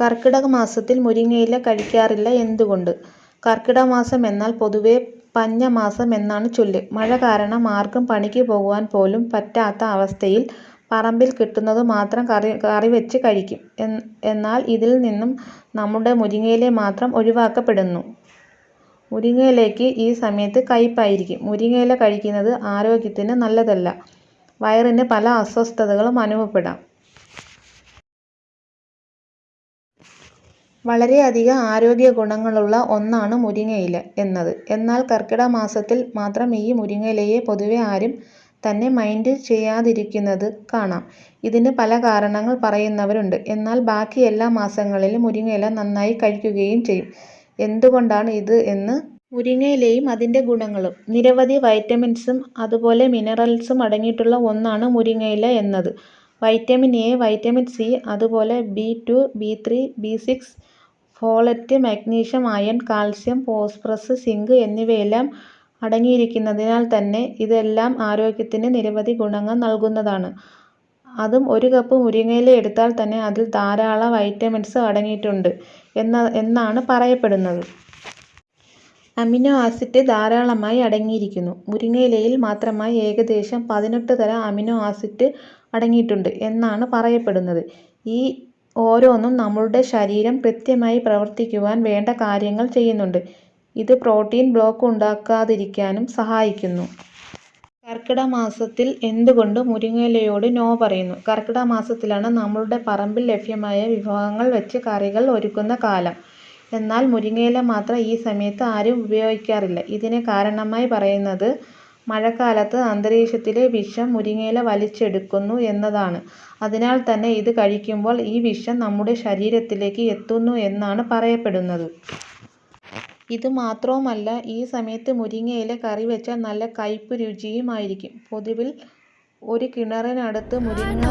കർക്കിടക മാസത്തിൽ മുരിങ്ങയില കഴിക്കാറില്ല എന്തുകൊണ്ട്? കർക്കിടക മാസം എന്നാൽ പൊതുവേ പഞ്ഞമാസം എന്നാണ് ചൊല്ല്. മഴ കാരണം ആർക്കും പണിക്ക് പോകുവാൻ പോലും പറ്റാത്ത അവസ്ഥയിൽ പറമ്പിൽ കിട്ടുന്നത് മാത്രം കറി വെച്ച് കഴിക്കും. എന്നാൽ ഇതിൽ നിന്നും നമ്മുടെ മുരിങ്ങയില മാത്രം ഒഴിവാക്കപ്പെടുന്നു. മുരിങ്ങയിലയ്ക്ക് ഈ സമയത്ത് കയ്പായിരിക്കും. മുരിങ്ങയില കഴിക്കുന്നത് ആരോഗ്യത്തിന് നല്ലതല്ല. വയറിന് പല അസ്വസ്ഥതകളും അനുഭവപ്പെടാം. വളരെയധികം ആരോഗ്യഗുണങ്ങളുള്ള ഒന്നാണ് മുരിങ്ങയില എന്നത്. എന്നാൽ കർക്കിടക മാസത്തിൽ മാത്രം ഈ മുരിങ്ങയിലയെ പൊതുവെ ആരും തന്നെ മൈൻഡ് ചെയ്യാതിരിക്കുന്നത് കാണാം. ഇതിന് പല കാരണങ്ങൾ പറയുന്നവരുണ്ട്. എന്നാൽ ബാക്കി എല്ലാ മാസങ്ങളിലും മുരിങ്ങയില നന്നായി കഴിക്കുകയും ചെയ്യും. എന്തുകൊണ്ടാണ് ഇത് എന്ന്. മുരിങ്ങയിലയും അതിന്റെ ഗുണങ്ങളും. നിരവധി വൈറ്റമിൻസും അതുപോലെ മിനറൽസും അടങ്ങിയിട്ടുള്ള ഒന്നാണ് മുരിങ്ങയില എന്നത്. വൈറ്റമിൻ എ, വൈറ്റമിൻ സി, അതുപോലെ B two, B three, B six, folate, magnesium, iron, calcium, phosphorus, zinc എന്നിവയെല്ലാം അടങ്ങിയിരിക്കുന്നതിനാൽ തന്നെ ഇതെല്ലാം ആരോഗ്യത്തിന് നിരവധി ഗുണങ്ങൾ നൽകുന്നതാണ്. അതും ഒരു കപ്പ് മുരിങ്ങയില എടുത്താൽ തന്നെ അതിൽ ധാരാളം വൈറ്റമിൻസ് അടങ്ങിയിട്ടുണ്ട് എന്ന എന്നാണ് പറയപ്പെടുന്നത്. അമിനോ ആസിഡ് ധാരാളമായി അടങ്ങിയിരിക്കുന്നു. മുരിങ്ങയിലയിൽ മാത്രമായി ഏകദേശം പതിനെട്ട് തരം അമിനോ ആസിഡ് അടങ്ങിയിട്ടുണ്ട് എന്നാണ് പറയപ്പെടുന്നത്. ഈ ഓരോന്നും നമ്മളുടെ ശരീരം കൃത്യമായി പ്രവർത്തിക്കുവാൻ വേണ്ട കാര്യങ്ങൾ ചെയ്യുന്നുണ്ട്. ഇത് പ്രോട്ടീൻ ബ്ലോക്ക് ഉണ്ടാക്കാതിരിക്കാനും സഹായിക്കുന്നു. കർക്കിടക മാസത്തിൽ എന്തുകൊണ്ട് മുരിങ്ങയിലയോട് നോ പറയുന്നു? കർക്കിടക മാസത്തിലാണ് നമ്മളുടെ പറമ്പിൽ ലഭ്യമായ വിഭവങ്ങൾ വെച്ച് കറികൾ ഒരുക്കുന്ന കാലം. എന്നാൽ മുരിങ്ങയില മാത്രം ഈ സമയത്ത് ആരും ഉപയോഗിക്കാറില്ല. ഇതിന് കാരണമായി പറയുന്നത് മഴക്കാലത്ത് അന്തരീക്ഷത്തിലെ വിഷം മുരിങ്ങയില വലിച്ചെടുക്കുന്നു എന്നതാണ്. അതിനാൽ തന്നെ ഇത് കഴിക്കുമ്പോൾ ഈ വിഷം നമ്മുടെ ശരീരത്തിലേക്ക് എത്തുന്നു എന്നാണ് പറയപ്പെടുന്നത്. ഇത് മാത്രവുമല്ല ഈ സമയത്ത് മുരിങ്ങയില കറിവെച്ചാൽ നല്ല കയ്പ് രുചിയും ആയിരിക്കും. പൊതുവിൽ ഒരു കിണറിനടുത്ത് മുരിങ്ങ